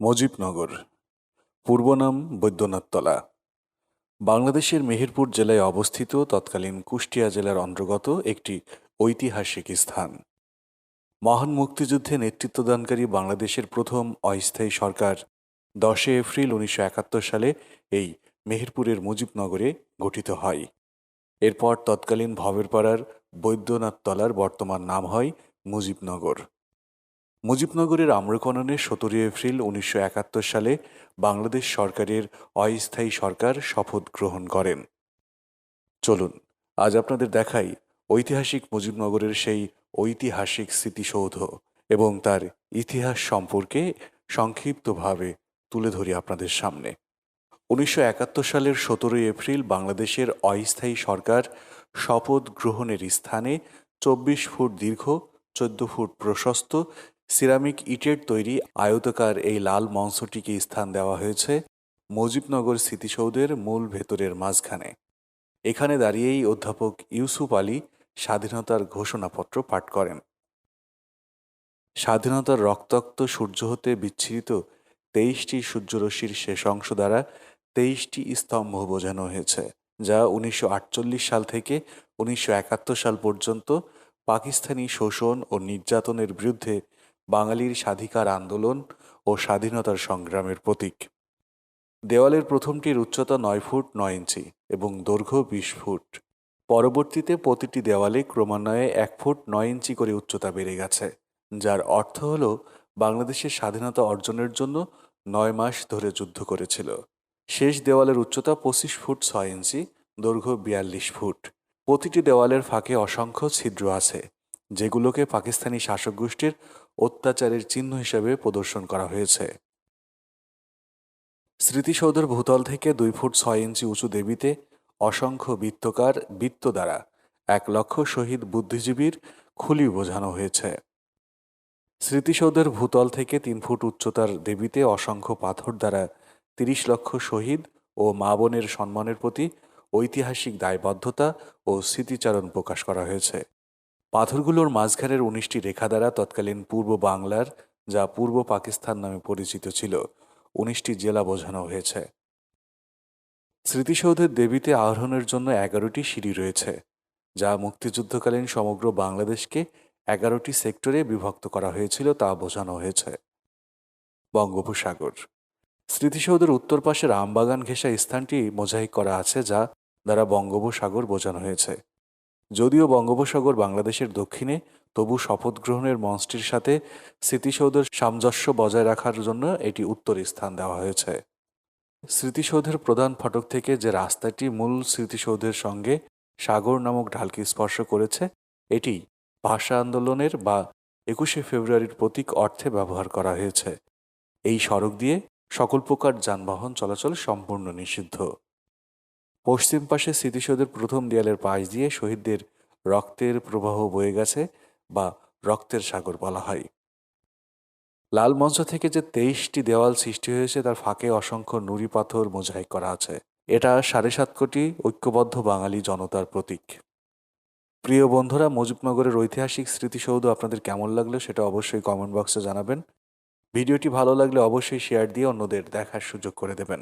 মুজিবনগর, পূর্ব নাম বৈদ্যনাথতলা। বাংলাদেশের মেহেরপুর জেলায় অবস্থিত তৎকালীন কুষ্টিয়া জেলার অন্তর্গত একটি ঐতিহাসিক স্থান। মহান মুক্তিযুদ্ধে নেতৃত্বদানকারী বাংলাদেশের প্রথম অস্থায়ী সরকার দশে এপ্রিল উনিশশো একাত্তর সালে এই মেহেরপুরের মুজিবনগরে গঠিত হয়। এরপর তৎকালীন ভবেরপাড়ার বৈদ্যনাথতলার বর্তমান নাম হয় মুজিবনগর। মুজিবনগরের আম্রকননে সতেরোই এপ্রিল উনিশশো একাত্তর সালে বাংলাদেশ সরকারের অস্থায়ী সরকার শপথ গ্রহণ করেন। চলুন, আজ আপনাদের দেখাই ঐতিহাসিক মুজিবনগরের সেই ঐতিহাসিক স্মৃতিসৌধ এবং তার ইতিহাস সম্পর্কে সংক্ষিপ্তভাবে তুলে ধরি আপনাদের সামনে। উনিশশো একাত্তর সালের সতেরোই এপ্রিল বাংলাদেশের অস্থায়ী সরকার শপথ গ্রহণের স্থানে চব্বিশ ফুট দীর্ঘ, চোদ্দ ফুট প্রশস্ত সিরামিক ইটের তৈরি আয়তকার এই লাল মঞ্চটিকে স্থান দেওয়া হয়েছে মুজিবনগর স্মৃতিসৌধের মূল ভেতরের মাঝখানে। এখানে দাঁড়িয়েই অধ্যাপক ইউসুফ আলী স্বাধীনতার ঘোষণাপত্র পাঠ করেন। স্বাধীনতার রক্তাক্ত সূর্য হতে বিচ্ছিরিত তেইশটি সূর্যরশ্মির শেষ অংশ দ্বারা তেইশটি স্তম্ভ বোঝানো হয়েছে, যা উনিশশো আটচল্লিশ সাল থেকে উনিশশো একাত্তর সাল পর্যন্ত পাকিস্তানি শোষণ ও নির্যাতনের বিরুদ্ধে বাঙালির স্বাধিকার আন্দোলন ও স্বাধীনতার সংগ্রামের প্রতীক। দেওয়ালের প্রথমটির উচ্চতা নয় ফুট নয় ইঞ্চি এবং দৈর্ঘ্য বিশ ফুট। পরবর্তীতে প্রতিটি দেওয়ালে ক্রমান্বয়ে এক ফুট নয় ইঞ্চি করে উচ্চতা বেড়ে গেছে, যার অর্থ হল বাংলাদেশের স্বাধীনতা অর্জনের জন্য নয় মাস ধরে যুদ্ধ করেছিল। শেষ দেওয়ালের উচ্চতা পঁচিশ ফুট ছয় ইঞ্চি, দৈর্ঘ্য বিয়াল্লিশ ফুট। প্রতিটি দেওয়ালের ফাঁকে অসংখ্য ছিদ্র আছে যেগুলোকে পাকিস্তানি শাসক গোষ্ঠীর অত্যাচারের চিহ্ন হিসেবে প্রদর্শন করা হয়েছে। স্মৃতিসৌধের ভূতল থেকে দুই ফুট ছয় ইঞ্চি উঁচু দেবীতে অসংখ্য বৃত্তকার বৃত্ত দ্বারা এক লক্ষ শহীদ বুদ্ধিজীবীর খুলি বোঝানো হয়েছে। স্মৃতিসৌধের ভূতল থেকে তিন ফুট উচ্চতার দেবীতে অসংখ্য পাথর দ্বারা তিরিশ লক্ষ শহীদ ও মা বোনের সম্মানের প্রতি ঐতিহাসিক দায়বদ্ধতা ও স্মৃতিচারণ প্রকাশ করা হয়েছে। পাথরগুলোর মাঝখানের উনিশটি রেখা দ্বারা তৎকালীন পূর্ব বাংলার, যা পূর্ব পাকিস্তান নামে পরিচিত ছিল, উনিশটি জেলা বোঝানো হয়েছে। স্মৃতিসৌধের দেবীতে আরোহণের জন্য এগারোটি সিঁড়ি রয়েছে, যা মুক্তিযুদ্ধকালীন সমগ্র বাংলাদেশকে এগারোটি সেক্টরে বিভক্ত করা হয়েছিল তা বোঝানো হয়েছে। বঙ্গোপসাগর। স্মৃতিসৌধের উত্তর পাশে রামবাগান ঘেঁষা স্থানটি মোজাইক করা আছে, যা দ্বারা বঙ্গোপসাগর বোঝানো হয়েছে। যদিও বঙ্গোপসাগর বাংলাদেশের দক্ষিণে, তবু শপথ গ্রহণের মঞ্চটির সাথে স্মৃতিসৌধের সামঞ্জস্য বজায় রাখার জন্য এটি উত্তর স্থান দেওয়া হয়েছে। স্মৃতিসৌধের প্রধান ফটক থেকে যে রাস্তাটি মূল স্মৃতিসৌধের সঙ্গে সাগর নামক ঢালকে স্পর্শ করেছে, এটি ভাষা আন্দোলনের বা একুশে ফেব্রুয়ারির প্রতীক অর্থে ব্যবহার করা হয়েছে। এই সড়ক দিয়ে সকল প্রকার যানবাহন চলাচল সম্পূর্ণ নিষিদ্ধ। পশ্চিম পাশে স্মৃতিসৌধের প্রথম দেয়ালের পাশ দিয়ে শহীদদের রক্তের প্রবাহ বয়ে গেছে বা রক্তের সাগর বলা হয়। লাল মঞ্চ থেকে যে তেইশটি দেওয়াল সৃষ্টি হয়েছে, তার ফাঁকে অসংখ্য নুড়ি পাথর মোজাইক করা আছে। এটা সাড়ে সাত কোটি ঐক্যবদ্ধ বাঙালি জনতার প্রতীক। প্রিয় বন্ধুরা, মুজিবনগরের ঐতিহাসিক স্মৃতিসৌধ আপনাদের কেমন লাগল সেটা অবশ্যই কমেন্ট বক্সে জানাবেন। ভিডিওটি ভালো লাগলে অবশ্যই শেয়ার দিয়ে অন্যদের দেখার সুযোগ করে দেবেন।